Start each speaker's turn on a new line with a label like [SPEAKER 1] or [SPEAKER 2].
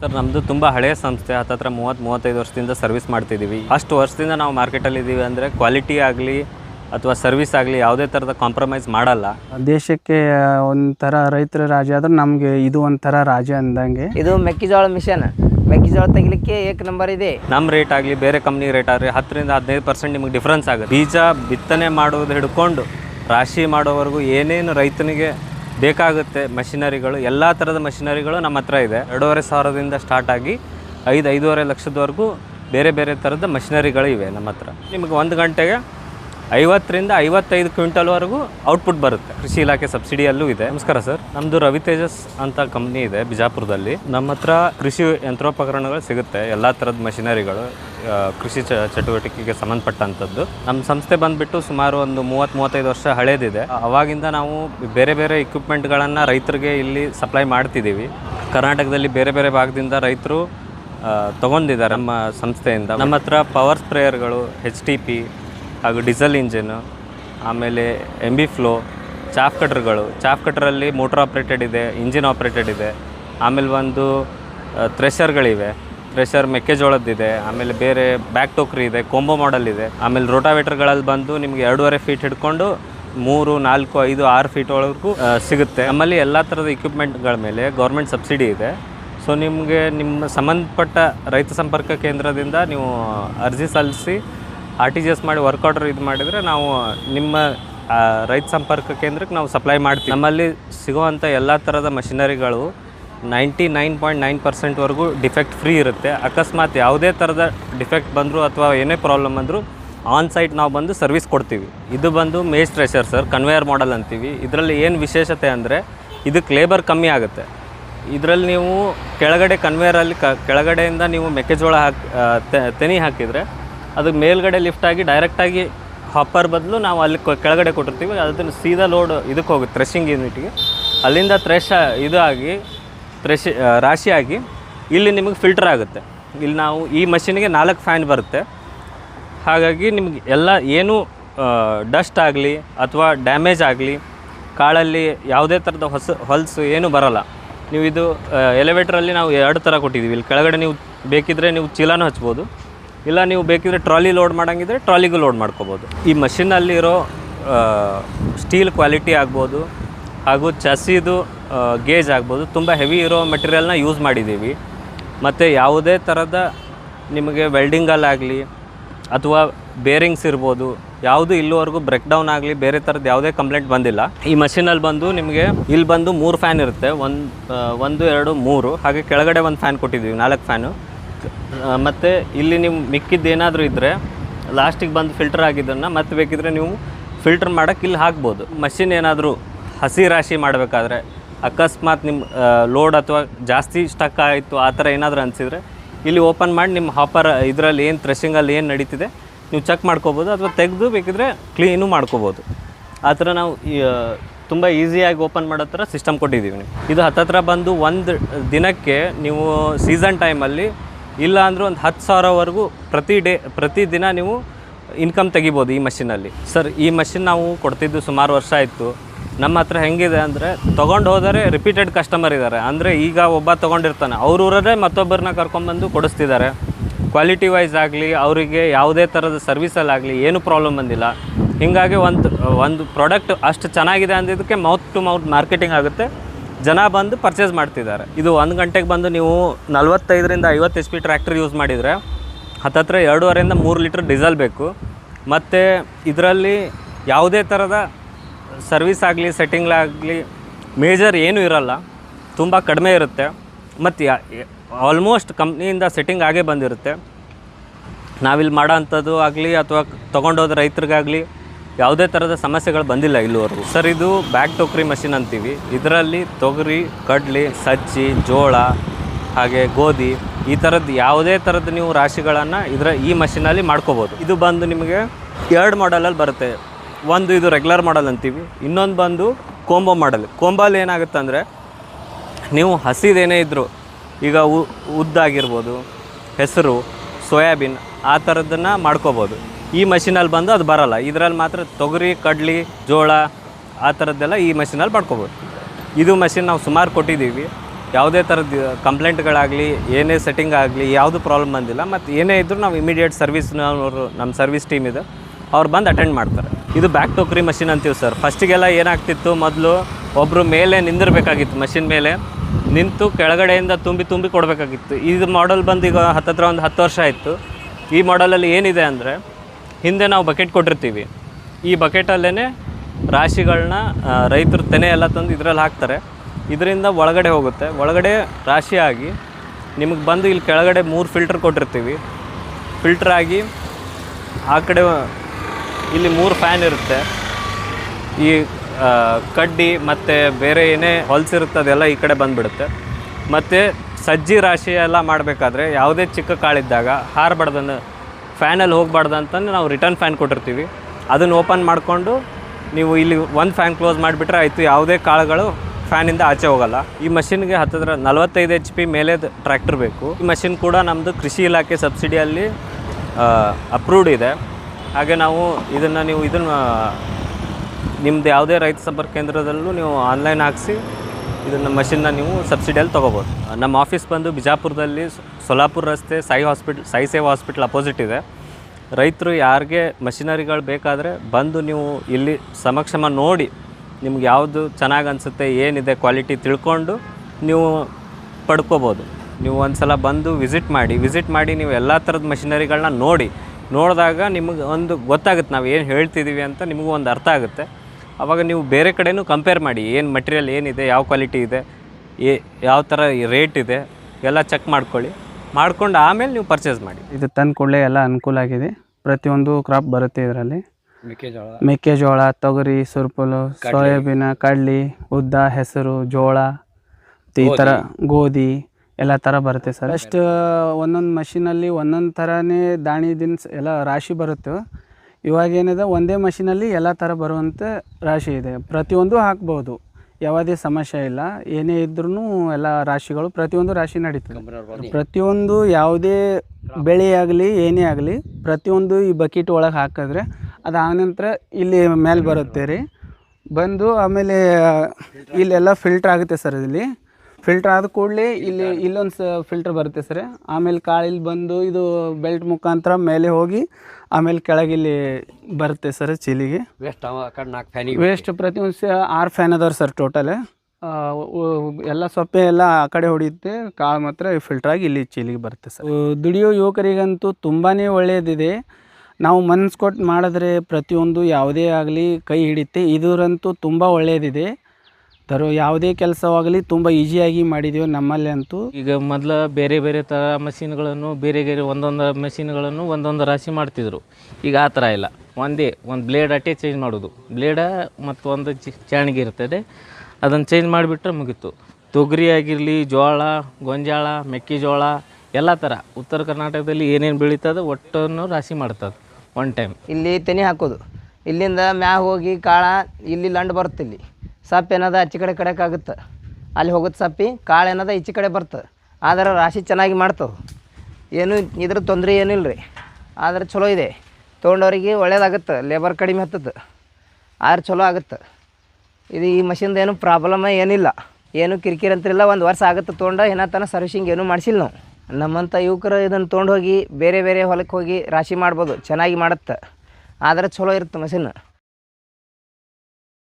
[SPEAKER 1] Sir ನಮ್ಮದು ತುಂಬ ಹಳೆಯ ಸಂಸ್ಥೆ ಹತ್ತತ್ರ ಮೂವತ್ತು ಮೂವತ್ತೈದು ವರ್ಷದಿಂದ ಸರ್ವಿಸ್ ಮಾಡ್ತಿದ್ದೀವಿ ಅಷ್ಟು ವರ್ಷದಿಂದ ನಾವು ಮಾರ್ಕೆಟಲ್ಲಿ ಇದ್ದೀವಿ ಅಂದರೆ ಕ್ವಾಲಿಟಿ ಆಗಲಿ ಅಥವಾ ಸರ್ವಿಸ್ ಆಗಲಿ ಯಾವುದೇ ಥರದ ಕಾಂಪ್ರಮೈಸ್ ಮಾಡಲ್ಲ.
[SPEAKER 2] ದೇಶಕ್ಕೆ ಒಂಥರ ರೈತರ ರಾಜ ಆದ್ರೆ ನಮಗೆ ಇದು ಒಂಥರ ರಾಜ ಅಂದಂಗೆ.
[SPEAKER 3] ಇದು ಮೆಕ್ಕೆಜೋಳ ಮಿಷನ್. ಮೆಕ್ಕೆಜೋಳ ತೆಗಿಲಿಕ್ಕೆ ಏಕ್ ನಂಬರ್ ಇದೆ.
[SPEAKER 1] ನಮ್ಮ ರೇಟ್ ಆಗಲಿ ಬೇರೆ ಕಂಪ್ನಿ ರೇಟ್ ಆಗಲಿ ಹತ್ತರಿಂದ ಹದಿನೈದು ಪರ್ಸೆಂಟ್ ನಿಮಗೆ ಡಿಫ್ರೆನ್ಸ್ ಆಗುತ್ತೆ. ಬೀಜ ಬಿತ್ತನೆ ಮಾಡೋದು ಹಿಡ್ಕೊಂಡು ರಾಶಿ ಮಾಡೋವರೆಗೂ ಏನೇನು ರೈತನಿಗೆ ಬೇಕಾಗುತ್ತೆ ಮಷಿನರಿಗಳು ಎಲ್ಲ ಥರದ ಮಷಿನರಿಗಳು ನಮ್ಮ ಹತ್ರ ಇದೆ. ಎರಡೂವರೆ ಸಾವಿರದಿಂದ ಸ್ಟಾರ್ಟ್ ಆಗಿ ಐದು, ಐದೂವರೆ ಲಕ್ಷದವರೆಗೂ ಬೇರೆ ಬೇರೆ ಥರದ ಮಷಿನರಿಗಳು ಇವೆ ನಮ್ಮ ಹತ್ರ. ನಿಮಗೆ ಒಂದು ಗಂಟೆಗೆ ಐವತ್ತರಿಂದ ಐವತ್ತೈದು ಕ್ವಿಂಟಲ್ವರೆಗೂ ಔಟ್ಪುಟ್ ಬರುತ್ತೆ. ಕೃಷಿ ಇಲಾಖೆ ಸಬ್ಸಿಡಿಯಲ್ಲೂ ಇದೆ. ನಮಸ್ಕಾರ ಸರ್ ನಮ್ಮದು ರವಿ ತೇಜಸ್ ಅಂತ ಕಂಪ್ನಿ ಇದೆ ಬಿಜಾಪುರದಲ್ಲಿ. ನಮ್ಮ ಹತ್ರ ಕೃಷಿ ಯಂತ್ರೋಪಕರಣಗಳು ಸಿಗುತ್ತೆ, ಎಲ್ಲ ಥರದ ಮಷಿನರಿಗಳು ಕೃಷಿ ಚ, ಚಟುವಟಿಕೆಗೆ ಸಂಬಂಧಪಟ್ಟಂಥದ್ದು. ನಮ್ಮ ಸಂಸ್ಥೆ ಬಂದುಬಿಟ್ಟು ಸುಮಾರು ಒಂದು ಮೂವತ್ತು, ಮೂವತ್ತೈದು ವರ್ಷ ಹಳೇದಿದೆ. ಅವಾಗಿಂದ ನಾವು ಬೇರೆ ಬೇರೆ ಇಕ್ವಿಪ್ಮೆಂಟ್ಗಳನ್ನು ರೈತರಿಗೆ ಇಲ್ಲಿ ಸಪ್ಲೈ ಮಾಡ್ತಿದ್ದೀವಿ. ಕರ್ನಾಟಕದಲ್ಲಿ ಬೇರೆ ಬೇರೆ ಭಾಗದಿಂದ ರೈತರು ತಗೊಂಡಿದ್ದಾರೆ ನಮ್ಮ ಸಂಸ್ಥೆಯಿಂದ. ನಮ್ಮ ಹತ್ರ ಪವರ್ ಸ್ಪ್ರೇಯರ್ಗಳು ಹೆಚ್ ಟಿ ಪಿ ಹಾಗೂ ಡೀಸೆಲ್ ಇಂಜಿನ್ನು ಆಮೇಲೆ ಎಂ ಬಿ ಫ್ಲೋ ಚಾಫ್ ಕಟ್ರ್ಗಳು ಚಾಫ್ ಕಟ್ರಲ್ಲಿ ಮೋಟ್ರ್ ಆಪ್ರೇಟೆಡ್ ಇದೆ ಇಂಜಿನ್ ಆಪ್ರೇಟೆಡ್ ಇದೆ. ಆಮೇಲೆ ಒಂದು ಥ್ರೆಷರ್ಗಳಿವೆ ಥ್ರೆಷರ್ ಮೆಕ್ಕೆಜೋಳದ್ದಿದೆ, ಆಮೇಲೆ ಬೇರೆ ಬ್ಯಾಕ್ ಟೋಕ್ರಿ ಇದೆ ಕೊಂಬೋ ಮಾಡೆಲ್ ಇದೆ. ಆಮೇಲೆ ರೋಟಾವೇಟರ್ಗಳಲ್ಲಿ ಬಂದು ನಿಮಗೆ ಎರಡೂವರೆ ಫೀಟ್ ಹಿಡ್ಕೊಂಡು ಮೂರು, ನಾಲ್ಕು, ಐದು, ಆರು ಫೀಟ್ ಒಳಗೂ ಸಿಗುತ್ತೆ. ನಮ್ಮಲ್ಲಿ ಎಲ್ಲ ಥರದ ಇಕ್ವಿಪ್ಮೆಂಟ್ಗಳ ಮೇಲೆ ಗೌರ್ಮೆಂಟ್ ಸಬ್ಸಿಡಿ ಇದೆ. ಸೊ ನಿಮಗೆ ನಿಮ್ಮ ಸಂಬಂಧಪಟ್ಟ ರೈತ ಸಂಪರ್ಕ ಕೇಂದ್ರದಿಂದ ನೀವು ಅರ್ಜಿ ಸಲ್ಲಿಸಿ ಆರ್ ಟಿ ಜಿ ಎಸ್ ಮಾಡಿ ವರ್ಕ್ ಆರ್ಡರ್ ಇದು ಮಾಡಿದರೆ ನಾವು ನಿಮ್ಮ ರೈತ ಸಂಪರ್ಕ ಕೇಂದ್ರಕ್ಕೆ ನಾವು ಸಪ್ಲೈ ಮಾಡ್ತೀವಿ. ನಮ್ಮಲ್ಲಿ ಸಿಗುವಂಥ ಎಲ್ಲ ಥರದ ಮಷಿನರಿಗಳು ನೈಂಟಿ ನೈನ್ ಪಾಯಿಂಟ್ ನೈನ್ ಪರ್ಸೆಂಟ್ವರೆಗೂ ಡಿಫೆಕ್ಟ್ ಫ್ರೀ ಇರುತ್ತೆ. ಅಕಸ್ಮಾತ್ ಯಾವುದೇ ಥರದ ಡಿಫೆಕ್ಟ್ ಬಂದರೂ ಅಥವಾ ಏನೇ ಪ್ರಾಬ್ಲಮ್ ಬಂದರೂ ಆನ್ ಸೈಟ್ ನಾವು ಬಂದು ಸರ್ವಿಸ್ ಕೊಡ್ತೀವಿ. ಇದು ಬಂದು maize thresher sir, conveyor model ಅಂತೀವಿ. ಇದರಲ್ಲಿ ಏನು ವಿಶೇಷತೆ ಅಂದರೆ ಇದಕ್ಕೆ ಲೇಬರ್ ಕಮ್ಮಿ ಆಗುತ್ತೆ. ಇದರಲ್ಲಿ ನೀವು ಕೆಳಗಡೆ ಕನ್ವೇಯರಲ್ಲಿ ಕ, ಕೆಳಗಡೆಯಿಂದ ನೀವು ಮೆಕ್ಕೆಜೋಳ ಹಾಕಿ ತೆನಿ ಹಾಕಿದರೆ ಅದು ಮೇಲ್ಗಡೆ ಲಿಫ್ಟ್ ಆಗಿ ಡೈರೆಕ್ಟಾಗಿ ಹಾಪರ್ ಬದಲು ನಾವು ಅಲ್ಲಿ ಕೆಳಗಡೆ ಕೊಟ್ಟಿರ್ತೀವಿ. ಅದನ್ನು ಸೀದಾ ಲೋಡ್ ಇದಕ್ಕೆ ಹೋಗುತ್ತೆ ಥ್ರೆಶಿಂಗ್ ಯೂನಿಟ್ಗೆ ಅಲ್ಲಿಂದ ಥ್ರೆಶ್ ಇದು ಥ್ರೆಶ್ ರಾಶಿಯಾಗಿ ಇಲ್ಲಿ ನಿಮಗೆ ಫಿಲ್ಟರ್ ಆಗುತ್ತೆ. ಇಲ್ಲಿ ನಾವು ಈ ಮಷಿನಿಗೆ ನಾಲ್ಕು ಫ್ಯಾನ್ ಬರುತ್ತೆ. ಹಾಗಾಗಿ ನಿಮಗೆ ಎಲ್ಲ ಏನು ಡಸ್ಟ್ ಆಗಲಿ ಅಥವಾ ಡ್ಯಾಮೇಜ್ ಆಗಲಿ, ಕಾಳಲ್ಲಿ ಯಾವುದೇ ಥರದ ಹೊಸ ಹೊಲಸು ಏನು ಬರಲ್ಲ. ನೀವು ಇದು ಎಲಿವೇಟ್ರಲ್ಲಿ ನಾವು ಎರಡು ಥರ ಕೊಟ್ಟಿದ್ದೀವಿ. ಇಲ್ಲಿ ಕೆಳಗಡೆ ನೀವು ಬೇಕಿದ್ರೆ ನೀವು ಚೀಲನೂ ಹಚ್ಬೋದು. ಇಲ್ಲ ನೀವು ಬೇಕಿದ್ರೆ ಟ್ರಾಲಿ ಲೋಡ್ ಮಾಡೋಂಗಿದ್ರೆ ಟ್ರಾಲಿಗೂ ಲೋಡ್ ಮಾಡ್ಕೋಬೋದು. ಈ ಮಷಿನಲ್ಲಿರೋ ಸ್ಟೀಲ್ ಕ್ವಾಲಿಟಿ ಆಗ್ಬೋದು. ಹಾಗೂ ಚಸಿದು ಗೇಜ್ ಆಗ್ಬೋದು. ತುಂಬ ಹೆವಿ ಇರೋ ಮೆಟೀರಿಯಲ್ನ ಯೂಸ್ ಮಾಡಿದ್ದೀವಿ. ಮತ್ತು ಯಾವುದೇ ಥರದ ನಿಮಗೆ ವೆಲ್ಡಿಂಗಲ್ಲಾಗಲಿ ಅಥವಾ ಬೇರಿಂಗ್ಸ್ ಇರ್ಬೋದು, ಯಾವುದು ಇಲ್ಲಿವರೆಗೂ ಬ್ರೇಕ್ ಡೌನ್ ಆಗಲಿ, ಬೇರೆ ಥರದ್ದು ಯಾವುದೇ ಕಂಪ್ಲೇಂಟ್ ಬಂದಿಲ್ಲ. ಈ ಮಷಿನಲ್ಲಿ ಬಂದು ನಿಮಗೆ ಇಲ್ಲಿ ಬಂದು ಮೂರು ಫ್ಯಾನ್ ಇರುತ್ತೆ. ಒಂದು ಒಂದು, ಎರಡು, ಮೂರು. ಹಾಗೆ ಕೆಳಗಡೆ ಒಂದು ಫ್ಯಾನ್ ಕೊಟ್ಟಿದ್ದೀವಿ, ನಾಲ್ಕು ಫ್ಯಾನು ಮತ್ತು ಇಲ್ಲಿ ನಿಮ್ಮ ಮಿಕ್ಕಿದ್ದು ಏನಾದರೂ ಇದ್ದರೆ ಲಾಸ್ಟಿಗೆ ಬಂದು ಫಿಲ್ಟರ್ ಆಗಿದ್ದನ್ನು ಮತ್ತೆ ಬೇಕಿದ್ರೆ ನೀವು ಫಿಲ್ಟರ್ ಮಾಡೋಕ್ಕೆ ಇಲ್ಲಿ ಹಾಕ್ಬೋದು. ಮಷಿನ್ ಏನಾದರೂ ಹಸಿ ರಾಶಿ ಮಾಡಬೇಕಾದ್ರೆ ಅಕಸ್ಮಾತ್ ನಿಮ್ಮ ಲೋಡ್ ಅಥವಾ ಜಾಸ್ತಿ ಸ್ಟಕ್ ಆಯಿತು, ಆ ಥರ ಏನಾದರೂ ಅನಿಸಿದರೆ ಇಲ್ಲಿ ಓಪನ್ ಮಾಡಿ ನಿಮ್ಮ ಹಾಪರ್ ಇದರಲ್ಲಿ ಏನು ಥ್ರೆಶಿಂಗಲ್ಲಿ ಏನು ನಡೀತಿದೆ, ನೀವು ಚೆಕ್ ಮಾಡ್ಕೋಬೋದು ಅಥವಾ ತೆಗೆದು ಬೇಕಿದ್ರೆ ಕ್ಲೀನು ಮಾಡ್ಕೋಬೋದು. ಆ ಥರ ನಾವು ತುಂಬ ಈಸಿಯಾಗಿ ಓಪನ್ ಮಾಡೋ ಥರ ಸಿಸ್ಟಮ್ ಕೊಟ್ಟಿದ್ದೀವಿ ಇದು ಹತ್ತತ್ರ ಬಂದು ಒಂದು ದಿನಕ್ಕೆ ನೀವು ಸೀಸನ್ ಟೈಮಲ್ಲಿ ಇಲ್ಲ ಅಂದರೂ ಒಂದು ಹತ್ತು ಸಾವಿರವರೆಗೂ ಪ್ರತಿ ಡೇ, ಪ್ರತಿ ದಿನ ನೀವು ಇನ್ಕಮ್ ತೆಗಿಬೋದು ಈ ಮಷಿನಲ್ಲಿ ಸರ್ ಈ ಮಷಿನ್ ನಾವು ಕೊಡ್ತಿದ್ದು ಸುಮಾರು ವರ್ಷ ಆಯಿತು. ನಮ್ಮ ಹತ್ರ ಹೆಂಗಿದೆ ಅಂದರೆ ತೊಗೊಂಡು ಹೋದರೆ ರಿಪೀಟೆಡ್ ಕಸ್ಟಮರ್ ಇದ್ದಾರೆ ಅಂದರೆ ಈಗ ಒಬ್ಬ ತೊಗೊಂಡಿರ್ತಾನೆ. ಅವ್ರ ಊರದೇ ಮತ್ತೊಬ್ಬರನ್ನ ಕರ್ಕೊಂಡ್ಬಂದು ಕೊಡಿಸ್ತಿದ್ದಾರೆ. ಕ್ವಾಲಿಟಿ ವೈಸ್ ಆಗಲಿ, ಅವರಿಗೆ ಯಾವುದೇ ಥರದ ಸರ್ವಿಸಲ್ಲಾಗಲಿ ಏನು ಪ್ರಾಬ್ಲಮ್ ಬಂದಿಲ್ಲ. ಹೀಗಾಗಿ ಒಂದು ಒಂದು ಪ್ರಾಡಕ್ಟ್ ಅಷ್ಟು ಚೆನ್ನಾಗಿದೆ ಅಂದಿದ್ದಕ್ಕೆ ಮೌತ್ ಟು ಮೌತ್ ಮಾರ್ಕೆಟಿಂಗ್ ಆಗುತ್ತೆ. ಜನ ಬಂದು ಪರ್ಚೇಸ್ ಮಾಡ್ತಿದ್ದಾರೆ. ಇದು ಒಂದು ಗಂಟೆಗೆ ಬಂದು ನೀವು ನಲ್ವತ್ತೈದರಿಂದ ಐವತ್ತು ಎಚ್ ಪಿ ಟ್ರ್ಯಾಕ್ಟರ್ ಯೂಸ್ ಮಾಡಿದರೆ ಹತ್ತತ್ರ ಎರಡೂವರೆಯಿಂದ ಮೂರು ಲೀಟ್ರ್ ಡೀಸೆಲ್ ಬೇಕು. ಮತ್ತು ಇದರಲ್ಲಿ ಯಾವುದೇ ಥರದ ಸರ್ವಿಸ್ ಆಗಲಿ ಸೆಟ್ಟಿಂಗ್ಲಾಗಲಿ ಮೇಜರ್ ಏನೂ ಇರಲ್ಲ. ತುಂಬ ಕಡಿಮೆ ಇರುತ್ತೆ. ಮತ್ತು ಆಲ್ಮೋಸ್ಟ್ ಕಂಪ್ನಿಯಿಂದ ಸೆಟ್ಟಿಂಗ್ ಆಗೇ ಬಂದಿರುತ್ತೆ. ನಾವಿಲ್ಲಿ ಮಾಡೋ ಅಂಥದ್ದು ಆಗಲಿ, ಅಥವಾ ತೊಗೊಂಡೋದ ರೈತರಿಗಾಗಲಿ, ಯಾವುದೇ ಥರದ ಸಮಸ್ಯೆಗಳು ಬಂದಿಲ್ಲ ಇಲ್ಲಿವರೆಗೂ. ಸರ್, ಇದು ಬ್ಯಾಕ್ ಟೋಕ್ರಿ ಮಷಿನ್ ಅಂತೀವಿ. ಇದರಲ್ಲಿ ತೊಗರಿ, ಕಡ್ಲಿ, ಸಜ್ಜಿ, ಜೋಳ, ಹಾಗೆ ಗೋಧಿ, ಈ ಥರದ್ದು ಯಾವುದೇ ಥರದ ನೀವು ರಾಶಿಗಳನ್ನು ಇದರ ಈ ಮಷಿನಲ್ಲಿ ಮಾಡ್ಕೋಬೋದು. ಇದು ಬಂದು ನಿಮಗೆ ಎರಡು ಮಾಡಲಲ್ಲಿ ಬರುತ್ತೆ. ಒಂದು ಇದು ರೆಗ್ಯುಲರ್ ಮಾಡಲ್ ಅಂತೀವಿ. ಇನ್ನೊಂದು ಬಂದು ಕೋಂಬೋ ಮಾಡಲ್. ಕೋಂಬಲ್ಲಿ ಏನಾಗುತ್ತೆ ಅಂದರೆ ನೀವು ಹಸಿದೇನೇ ಇದ್ದರು ಈಗ ಉದ್ದಾಗಿರ್ಬೋದು, ಹೆಸರು, ಸೋಯಾಬೀನ್, ಆ ಥರದ್ದನ್ನು ಮಾಡ್ಕೋಬೋದು. ಈ ಮಷಿನಲ್ಲಿ ಬಂದು ಅದು ಬರಲ್ಲ. ಇದರಲ್ಲಿ ಮಾತ್ರ ತೊಗರಿ, ಕಡ್ಲಿ, ಜೋಳ, ಆ ಥರದ್ದೆಲ್ಲ ಈ ಮಷಿನಲ್ಲಿ ಮಾಡ್ಕೋಬೋದು. ಇದು ಮಷಿನ್ ನಾವು ಸುಮಾರು ಕೊಟ್ಟಿದ್ದೀವಿ. ಯಾವುದೇ ಥರದ ಕಂಪ್ಲೇಂಟ್ಗಳಾಗಲಿ ಏನೇ ಸೆಟ್ಟಿಂಗ್ ಆಗಲಿ, ಯಾವುದು ಪ್ರಾಬ್ಲಮ್ ಬಂದಿಲ್ಲ. ಮತ್ತು ಏನೇ ಇದ್ದರೂ ನಾವು ಇಮಿಡಿಯೇಟ್ ಸರ್ವಿಸ್ನವರು ನಮ್ಮ ಸರ್ವಿಸ್ ಟೀಮ್ ಇದೆ ಅವ್ರು ಬಂದು ಅಟೆಂಡ್ ಮಾಡ್ತಾರೆ. ಇದು ಬ್ಯಾಕ್ ಟೋಕ್ರಿ ಮಷಿನ್ ಅಂತೀವಿ ಸರ್ ಫಸ್ಟಿಗೆಲ್ಲ ಏನಾಗ್ತಿತ್ತು? ಮೊದಲು ಒಬ್ಬರು ಮೇಲೆ ನಿಂದಿರಬೇಕಾಗಿತ್ತು ಮಷಿನ್ ಮೇಲೆ. ನಿಂತು ಕೆಳಗಡೆಯಿಂದ ತುಂಬಿ ತುಂಬಿ ಕೊಡಬೇಕಾಗಿತ್ತು. ಇದು ಮಾಡಲ್ ಬಂದು ಈಗ ಹತ್ತತ್ರ ಒಂದು ಹತ್ತು ವರ್ಷ ಆಯಿತು. ಈ ಮಾಡಲಲ್ಲಿ ಏನಿದೆ ಅಂದರೆ, ಹಿಂದೆ ನಾವು ಬಕೆಟ್ ಕೊಟ್ಟಿರ್ತೀವಿ. ಈ ಬಕೆಟಲ್ಲೇ ರಾಶಿಗಳನ್ನ ರೈತರು ತೆನೆ ಎಲ್ಲ ತಂದು ಇದರಲ್ಲಿ ಹಾಕ್ತಾರೆ. ಇದರಿಂದ ಒಳಗಡೆ ಹೋಗುತ್ತೆ. ಒಳಗಡೆ ರಾಶಿಯಾಗಿ ನಿಮಗೆ ಬಂದು ಇಲ್ಲಿ ಕೆಳಗಡೆ ಮೂರು ಫಿಲ್ಟರ್ ಕೊಟ್ಟಿರ್ತೀವಿ. ಫಿಲ್ಟರ್ ಆಗಿ ಆ ಕಡೆ ಇಲ್ಲಿ ಮೂರು ಫ್ಯಾನ್ ಇರುತ್ತೆ. ಈ ಕಡ್ಡಿ ಮತ್ತು ಬೇರೆ ಏನೇ ಹೊಲ್ಸಿರುತ್ತೆ ಅದೆಲ್ಲ ಈ ಕಡೆ ಬಂದುಬಿಡುತ್ತೆ. ಮತ್ತು ಸಜ್ಜಿ ರಾಶಿ ಎಲ್ಲ ಮಾಡಬೇಕಾದ್ರೆ ಯಾವುದೇ ಚಿಕ್ಕ ಕಾಳಿದ್ದಾಗ ಹಾರಬಾರ್ದನ್ನು ಫ್ಯಾನಲ್ಲಿ ಹೋಗಬಾರ್ದು ಅಂತಂದು ನಾವು ರಿಟರ್ನ್ ಫ್ಯಾನ್ ಕೊಟ್ಟಿರ್ತೀವಿ. ಅದನ್ನು ಓಪನ್ ಮಾಡಿಕೊಂಡು ನೀವು ಇಲ್ಲಿ ಒಂದು ಫ್ಯಾನ್ ಕ್ಲೋಸ್ ಮಾಡಿಬಿಟ್ರೆ ಆಯಿತು, ಯಾವುದೇ ಕಾಳುಗಳು ಫ್ಯಾನಿಂದ ಆಚೆ ಹೋಗಲ್ಲ. ಈ ಮಷಿನ್ಗೆ ಹತ್ತಿರ ನಲವತ್ತೈದು ಎಚ್ ಪಿ ಮೇಲೆ ಟ್ರ್ಯಾಕ್ಟರ್ ಬೇಕು. ಈ ಮಷಿನ್ ಕೂಡ ನಮ್ಮದು ಕೃಷಿ ಇಲಾಖೆ ಸಬ್ಸಿಡಿಯಲ್ಲಿ ಅಪ್ರೂವ್ಡ್ ಇದೆ. ಹಾಗೆ ನಾವು ಇದನ್ನು ನೀವು ಇದನ್ನು ನಿಮ್ಮದು ಯಾವುದೇ ರೈತ ಸಂಪರ್ಕ ಕೇಂದ್ರದಲ್ಲೂ ನೀವು ಆನ್ಲೈನ್ ಹಾಕಿಸಿ ಇದನ್ನು ಮಷಿನ್ನ ನೀವು ಸಬ್ಸಿಡಿಯಲ್ಲಿ ತೊಗೋಬೋದು. ನಮ್ಮ ಆಫೀಸ್ ಬಂದು ಬಿಜಾಪುರದಲ್ಲಿ ಸೊಲಾಪುರ ರಸ್ತೆ ಸಾಯಿ ಹಾಸ್ಪಿಟ್ಲ್ ಸಾಯಿ ಸೇವಾ ಹಾಸ್ಪಿಟ್ಲ್ ಅಪೋಸಿಟ್ ಇದೆ. ರೈತರು ಯಾರಿಗೆ ಮಷಿನರಿಗಳು ಬೇಕಾದರೆ ಬಂದು ನೀವು ಇಲ್ಲಿ ಸಮಕ್ಷಮ ನೋಡಿ ನಿಮ್ಗೆ ಯಾವುದು ಚೆನ್ನಾಗಿ ಅನಿಸುತ್ತೆ, ಏನಿದೆ ಕ್ವಾಲಿಟಿ ತಿಳ್ಕೊಂಡು ನೀವು ಪಡ್ಕೋಬೋದು. ನೀವು ಒಂದು ಸಲ ಬಂದು ವಿಸಿಟ್ ಮಾಡಿ ವಿಸಿಟ್ ಮಾಡಿ ನೀವು ಎಲ್ಲ ಥರದ ಮಷಿನರಿಗಳನ್ನ ನೋಡಿ ನೋಡಿದಾಗ ನಿಮಗೆ ಒಂದು ಗೊತ್ತಾಗುತ್ತೆ ನಾವು ಏನು ಹೇಳ್ತಿದ್ದೀವಿ ಅಂತ ನಿಮಗೂ ಒಂದು ಅರ್ಥ ಆಗುತ್ತೆ. ಆವಾಗ ನೀವು ಬೇರೆ ಕಡೆನೂ ಕಂಪೇರ್ ಮಾಡಿ ಏನು ಮಟೀರಿಯಲ್ ಏನಿದೆ ಯಾವ ಕ್ವಾಲಿಟಿ ಇದೆ ಏ ಯಾವ ಥರ ರೇಟ್ ಇದೆ ಎಲ್ಲ ಚೆಕ್ ಮಾಡ್ಕೊಳ್ಳಿ. ಮಾಡ್ಕೊಂಡು ಆಮೇಲೆ ನೀವು ಪರ್ಚೇಸ್ ಮಾಡಿ.
[SPEAKER 2] ಇದು ತಂದು ಕೂಡಲೇ ಎಲ್ಲ ಅನುಕೂಲ ಆಗಿದೆ. ಪ್ರತಿಯೊಂದು ಕ್ರಾಪ್ ಬರುತ್ತೆ ಇದರಲ್ಲಿ. ಮೆಕ್ಕೆಜೋಳ. ತೊಗರಿ ಸುರ್ಪುಲು ಸೋಯಾಬೀನ ಕಡ್ಲಿ ಉದ್ದ ಹೆಸರು ಜೋಳ ಮತ್ತು ಈ ಥರ ಗೋಧಿ ಎಲ್ಲ ಥರ ಬರುತ್ತೆ ಸರ್? ಅಷ್ಟು ಒಂದೊಂದು ಮಷಿನಲ್ಲಿ ಒಂದೊಂದು ಥರನೇ ದಾಣಿ ದಿನ್ಸ್ ಎಲ್ಲ ರಾಶಿ ಬರುತ್ತೆ. ಇವಾಗ ಏನಿದೆ ಒಂದೇ ಮಷಿನಲ್ಲಿ ಎಲ್ಲ ಥರ ಬರುವಂಥ ರಾಶಿ ಇದೆ. ಪ್ರತಿಯೊಂದು ಹಾಕ್ಬೋದು. ಯಾವುದೇ ಸಮಸ್ಯೆ ಇಲ್ಲ. ಏನೇ ಇದ್ರೂ ಎಲ್ಲ ರಾಶಿಗಳು ಪ್ರತಿಯೊಂದು ರಾಶಿ ನಡೀತದೆ. ಪ್ರತಿಯೊಂದು ಯಾವುದೇ ಬೆಳೆ ಆಗಲಿ ಏನೇ ಆಗಲಿ ಪ್ರತಿಯೊಂದು ಈ ಬಕೆಟ್ ಒಳಗೆ ಹಾಕಿದ್ರೆ ಅದು ನಂತರ ಇಲ್ಲಿ ಮೇಲೆ ಬರುತ್ತೆ ರೀ. ಬಂದು ಆಮೇಲೆ ಇಲ್ಲೆಲ್ಲ ಫಿಲ್ಟ್ರ್ ಆಗುತ್ತೆ ಸರ್ ಇಲ್ಲಿ. ಫಿಲ್ಟ್ರ್ ಆದ ಕೂಡಲೇ ಇಲ್ಲಿ ಇಲ್ಲೊಂದು ಫಿಲ್ಟರ್ ಫಿಲ್ಟ್ರ್ ಬರುತ್ತೆ ಸರ್. ಆಮೇಲೆ ಕಾಳಿಲ್ಲಿ ಬಂದು ಇದು ಬೆಲ್ಟ್ ಮುಖಾಂತರ ಮೇಲೆ ಹೋಗಿ ಆಮೇಲೆ ಕೆಳಗಿಲ್ಲಿ ಬರುತ್ತೆ ಸರ್ ಚೀಲಿಗೆ.
[SPEAKER 4] ವೇಸ್ಟ್ ನಾಲ್ಕು ಫ್ಯಾನಿಗೆ
[SPEAKER 2] ವೇಸ್ಟ್ ಪ್ರತಿಯೊಂದು ಆರು ಫ್ಯಾನ್ ಅದಾವೆ ಸರ್ ಟೋಟಲ್ ಎಲ್ಲ ಸೊಪ್ಪೆ ಎಲ್ಲ ಆ ಕಡೆ ಹೊಡೆಯುತ್ತೆ ಕಾಳು ಮಾತ್ರ ಫಿಲ್ಟರ್ ಆಗಿ ಇಲ್ಲಿ ಚೀಲಿಗೆ ಬರುತ್ತೆ ಸರ್. ದುಡಿಯೋ ಯುವಕರಿಗಂತೂ ತುಂಬಾ ಒಳ್ಳೆಯದಿದೆ ನಾವು ಮನ್ಸು ಕೊಟ್ಟು ಮಾಡಿದ್ರೆ ಪ್ರತಿಯೊಂದು ಯಾವುದೇ ಆಗಲಿ ಕೈ ಹಿಡಿತೆ ಇದರಂತೂ ತುಂಬ ಒಳ್ಳೆಯದಿದೆ ತರೋ ಯಾವುದೇ ಕೆಲಸವಾಗಲಿ ತುಂಬ ಈಸಿಯಾಗಿ ಮಾಡಿದ್ದೀವಿ ನಮ್ಮಲ್ಲಿ ಅಂತೂ.
[SPEAKER 5] ಈಗ ಮೊದಲ ಬೇರೆ ಬೇರೆ ಥರ ಮಷಿನ್ಗಳನ್ನು ಬೇರೆ ಬೇರೆ ಒಂದೊಂದು ಮಷಿನ್ಗಳನ್ನು ಒಂದೊಂದು ರಾಶಿ ಮಾಡ್ತಿದ್ರು. ಈಗ ಆ ಥರ ಇಲ್ಲ. ಒಂದೇ ಒಂದು ಬ್ಲೇಡ್ ಅಟ್ಟೆ ಚೇಂಜ್ ಮಾಡೋದು. ಬ್ಲೇಡ ಮತ್ತು ಒಂದು ಚಿ- ಚಾಣಿಗೆ ಇರ್ತದೆ. ಅದನ್ನು ಚೇಂಜ್ ಮಾಡಿಬಿಟ್ರೆ ಮುಗೀತು. ತೊಗರಿ ಆಗಿರಲಿ ಜೋಳ ಗೊಂಜಾಳ ಮೆಕ್ಕೆಜೋಳ ಎಲ್ಲ ಥರ ಉತ್ತರ ಕರ್ನಾಟಕದಲ್ಲಿ ಏನೇನು ಬೆಳೀತದೆ ಒಟ್ಟನ್ನು ರಾಶಿ ಮಾಡ್ತದೆ ಒನ್ ಟೈಮ್
[SPEAKER 3] ಇಲ್ಲಿ ತೆನೆ ಹಾಕೋದು. ಇಲ್ಲಿಂದ ಮ್ಯಾಗ ಹೋಗಿ ಕಾಳ ಇಲ್ಲಿ ಲಂಡ್ ಬರುತ್ತೆ ಇಲ್ಲಿ. ಸಪ್ಪು ಏನದ ಆಚೆ ಕಡೆ ಕಡೆಕಾಗುತ್ತೆ ಅಲ್ಲಿ ಹೋಗುತ್ತೆ ಸಪ್ಪಿ ಕಾಳು ಏನದ ಈಚೆ ಕಡೆ ಬರ್ತದೆ ಆದ್ರೆ ರಾಶಿ ಚೆನ್ನಾಗಿ ಮಾಡ್ತವೆ. ಏನು, ಇದ್ರ ತೊಂದರೆ ಏನಿಲ್ಲ ರೀ ಆದ್ರೆ ಚಲೋ ಇದೆ. ತೊಗೊಂಡವ್ರಿಗೆ ಒಳ್ಳೇದಾಗುತ್ತೆ ಲೇಬರ್ ಕಡಿಮೆ ಹತ್ತದ ಆದ್ರೆ ಚಲೋ ಆಗುತ್ತೆ. ಇದು ಈ ಮಷಿನ್ದು ಏನು ಪ್ರಾಬ್ಲಮ್ ಏನಿಲ್ಲ. ಏನು ಕಿರಿಕಿರಿ ಅಂತಿಲ್ಲ ಒಂದು ವರ್ಷ ಆಗುತ್ತೆ ತೊಗೊಂಡ ಏನತನ ಸರ್ವಿಸಿಂಗ್ ಏನೂ ಮಾಡಿಸಿಲ್ಲ ನಾವು. ನಮ್ಮಂಥ ಯುವಕರು ಇದನ್ನು ತೊಗೊಂಡು ಹೋಗಿ, ಬೇರೆ ಬೇರೆ ಹೊಲಕ್ಕೆ ಹೋಗಿ ರಾಶಿ ಮಾಡ್ಬೋದು, ಚೆನ್ನಾಗಿ ಮಾಡುತ್ತೆ. ಆದ್ರೆ ಚಲೋ ಇರುತ್ತೆ ಮಷಿನ್.